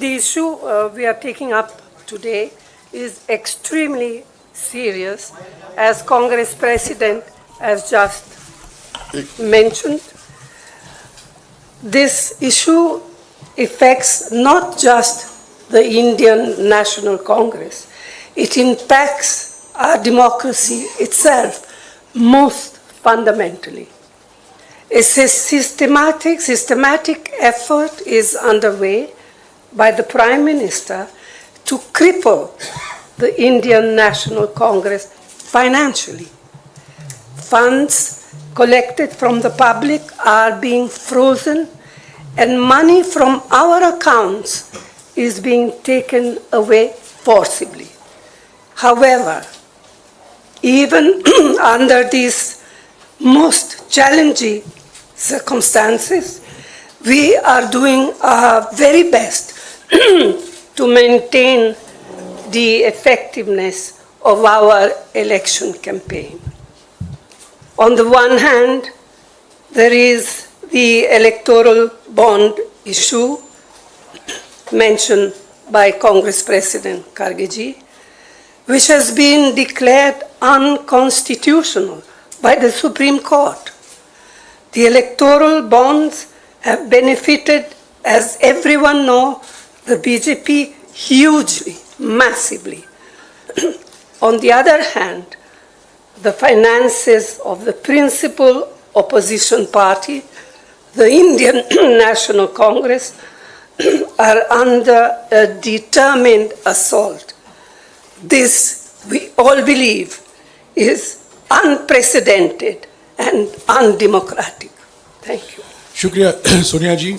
the issue uh, we are taking up today is extremely serious, as Congress President has just mentioned. This issue affects not just the Indian National Congress, it impacts our democracy itself most fundamentally. A systematic, systematic effort is underway by the Prime Minister to cripple the Indian National Congress financially. Funds collected from the public are being frozen, and money from our accounts is being taken away forcibly. However, even under these most challenging circumstances, we are doing our very best to maintain the effectiveness of our election campaign. On the one hand, there is the electoral bond issue mentioned by Congress President Kargeji, which has been declared unconstitutional by the Supreme Court. The electoral bonds have benefited, as everyone knows, the BJP hugely, massively. On the other hand, the finances of the principal opposition party, the Indian National Congress, are under a determined assault. This, we all believe, is unprecedented and undemocratic. Thank you. Shukriya, Sonia ji.